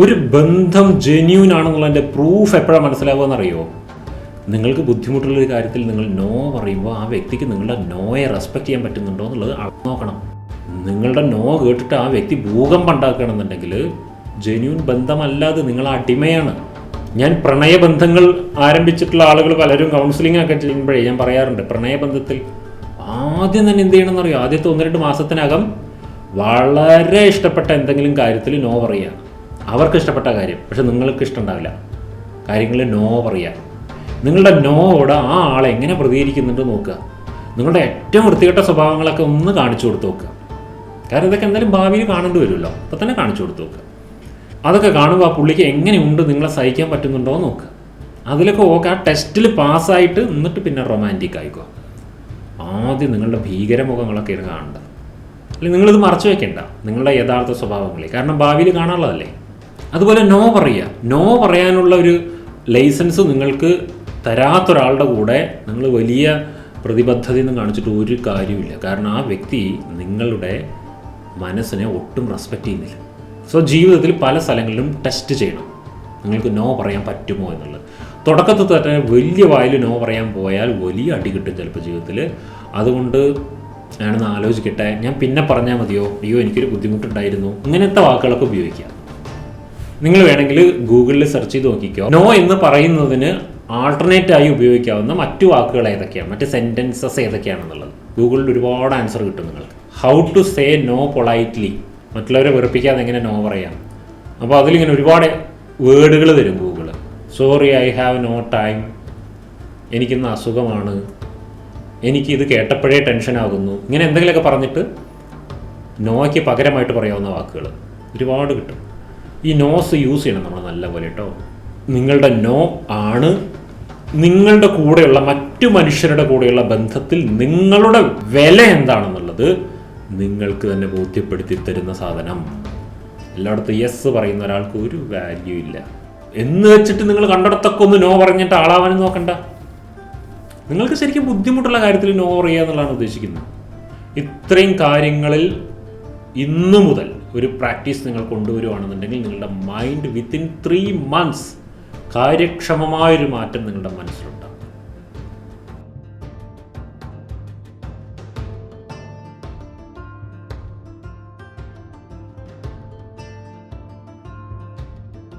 ഒരു ബന്ധം genuine ആണെന്നുള്ളതിന്റെ proof എപ്പോഴാണ് മനസ്സിലാവുക നിങ്ങൾക്ക് ബുദ്ധിമുട്ടുള്ള ഒരു കാര്യത്തിൽ നിങ്ങൾ നോ പറയുമ്പോൾ ആ വ്യക്തിക്ക് നിങ്ങളുടെ നോയെ റെസ്പെക്ട് ചെയ്യാൻ പറ്റുന്നുണ്ടോ എന്നുള്ളത് നോക്കണം. നിങ്ങളുടെ നോ കേട്ടിട്ട് ആ വ്യക്തി ഭൂകമ്പം ഉണ്ടാക്കുകയാണെന്നുണ്ടെങ്കിൽ ജെന്യൂൻ ബന്ധമല്ലാതെ നിങ്ങൾ അടിമയാണ്. ഞാൻ പ്രണയബന്ധങ്ങൾ ആരംഭിച്ചിട്ടുള്ള ആളുകൾ പലരും കൗൺസിലിംഗ് ഒക്കെ ചെയ്യുമ്പോഴേ ഞാൻ പറയാറുണ്ട് പ്രണയബന്ധത്തിൽ ആദ്യം തന്നെ എന്ത് ചെയ്യണമെന്നറിയോ? ആദ്യത്തെ ഒന്ന് രണ്ട് മാസത്തിനകം വളരെ ഇഷ്ടപ്പെട്ട എന്തെങ്കിലും കാര്യത്തിൽ നോ പറയുക. അവർക്ക് ഇഷ്ടപ്പെട്ട കാര്യം പക്ഷെ നിങ്ങൾക്ക് ഇഷ്ടമുണ്ടാവില്ല കാര്യങ്ങളിൽ നോ പറയുക. നിങ്ങളുടെ നോയോട് ആ ആളെ എങ്ങനെ പ്രതികരിക്കുന്നുണ്ട് നോക്കുക. നിങ്ങളുടെ ഏറ്റവും വൃത്തികെട്ട സ്വഭാവങ്ങളൊക്കെ ഒന്ന് കാണിച്ചു കൊടുത്ത് നോക്കുക. കാരണം ഇതൊക്കെ എന്തായാലും ഭാവിയിൽ കാണേണ്ടി വരുമല്ലോ. അപ്പം തന്നെ കാണിച്ചു കൊടുത്ത് നോക്കുക. അതൊക്കെ കാണുമ്പോൾ ആ പുള്ളിക്ക് എങ്ങനെയുണ്ട് നിങ്ങളെ സഹിക്കാൻ പറ്റുന്നുണ്ടോ നോക്കുക. അതിലൊക്കെ ഓക്കെ ആ ടെസ്റ്റിൽ പാസ്സായിട്ട് എന്നിട്ട് പിന്നെ റൊമാന്റിക് ആയിക്കോ. ആദ്യം നിങ്ങളുടെ ഭീകരമുഖങ്ങളൊക്കെ ഇത് കാണേണ്ടത് അല്ലെങ്കിൽ നിങ്ങളിത് മറച്ചു വെക്കേണ്ട. നിങ്ങളുടെ യഥാർത്ഥ സ്വഭാവങ്ങളെ. കാരണം ഭാവിയിൽ കാണാനുള്ളതല്ലേ? അതുപോലെ നോ പറയുക. നോ പറയാനുള്ള ഒരു ലൈസൻസ് നിങ്ങൾക്ക് തരാത്തൊരാളുടെ കൂടെ നിങ്ങൾ വലിയ പ്രതിബദ്ധതയൊന്നും കാണിച്ചിട്ട് ഒരു കാര്യമില്ല കാരണം ആ വ്യക്തി നിങ്ങളുടെ മനസ്സിനെ ഒട്ടും റെസ്പെക്റ്റ് ചെയ്യുന്നില്ല. സോ ജീവിതത്തിൽ പല സ്ഥലങ്ങളിലും ടെസ്റ്റ് ചെയ്യണം. നിങ്ങൾക്ക് നോ പറയാൻ പറ്റുമോ എന്നുള്ളത്. തുടക്കത്തിൽ തന്നെ വലിയ വായിൽ നോ പറയാൻ പോയാൽ വലിയ അടി കിട്ടും ചിലപ്പോൾ ജീവിതത്തിൽ. അതുകൊണ്ട് ഞാനൊന്ന് ആലോചിക്കട്ടെ. ഞാൻ പിന്നെ പറഞ്ഞാൽ മതിയോ? അയ്യോ എനിക്കൊരു ബുദ്ധിമുട്ടുണ്ടായിരുന്നു. ഇങ്ങനത്തെ വാക്കുകളൊക്കെ ഉപയോഗിക്കാം. നിങ്ങൾ വേണമെങ്കിൽ ഗൂഗിളിൽ സെർച്ച് ചെയ്ത് നോക്കിക്കോ. നോ എന്ന് പറയുന്നതിന് ആൾട്ടർനേറ്റായി ഉപയോഗിക്കാവുന്ന മറ്റു വാക്കുകൾ ഏതൊക്കെയാണ്? മറ്റ് സെന്റൻസസ് ഏതൊക്കെയാണെന്നുള്ളത്. ഗൂഗിളിൽ ഒരുപാട് ആൻസർ കിട്ടും നിങ്ങൾക്ക്. How to say no politely മറ്റുള്ളവരെ വെറുപ്പിക്കാതെ എങ്ങനെ നോ പറയാം? അപ്പോൾ അതിലിങ്ങനെ ഒരുപാട് വേർഡുകൾ തരും Google sorry I have no time എനിക്കിന്ന് അസുഖമാണ്. എനിക്കിത് കേട്ടപ്പോഴേ ടെൻഷനാകുന്നു ഇങ്ങനെ എന്തെങ്കിലുമൊക്കെ പറഞ്ഞിട്ട് നോയ്ക്ക് പകരമായിട്ട് പറയാവുന്ന വാക്കുകൾ ഒരുപാട് കിട്ടും. ഈ നോസ് യൂസ് ചെയ്യണം നമ്മൾ നല്ലപോലെ കേട്ടോ നിങ്ങളുടെ നോ ആണ് നിങ്ങളുടെ കൂടെയുള്ള മറ്റു മനുഷ്യരുടെ കൂടെയുള്ള ബന്ധത്തിൽ നിങ്ങളുടെ വില എന്താണെന്നുള്ളത് നിങ്ങൾക്ക് തന്നെ ബോധ്യപ്പെടുത്തി തരുന്ന സാധനം. എല്ലായിടത്തും യെസ് പറയുന്ന ഒരാൾക്ക് ഒരു വാല്യൂ ഇല്ല. എന്ന് വെച്ചിട്ട് നിങ്ങൾ കണ്ടിടത്തൊക്കെ ഒന്ന് നോ പറഞ്ഞിട്ട് ആളാവാനും നോക്കണ്ട. നിങ്ങൾക്ക് ശരിക്കും ബുദ്ധിമുട്ടുള്ള കാര്യത്തിൽ നോ പറയുക എന്നുള്ളതാണ് ഉദ്ദേശിക്കുന്നത്. ഇത്രയും കാര്യങ്ങളിൽ ഇന്നു മുതൽ ഒരു പ്രാക്ടീസ് നിങ്ങൾ കൊണ്ടുവരുവാണെന്നുണ്ടെങ്കിൽ നിങ്ങളുടെ മൈൻഡ് വിത്തിൻ ത്രീ മന്ത്സ് കാര്യക്ഷമമായൊരു മാറ്റം നിങ്ങളുടെ മനസ്സിലുണ്ടാകും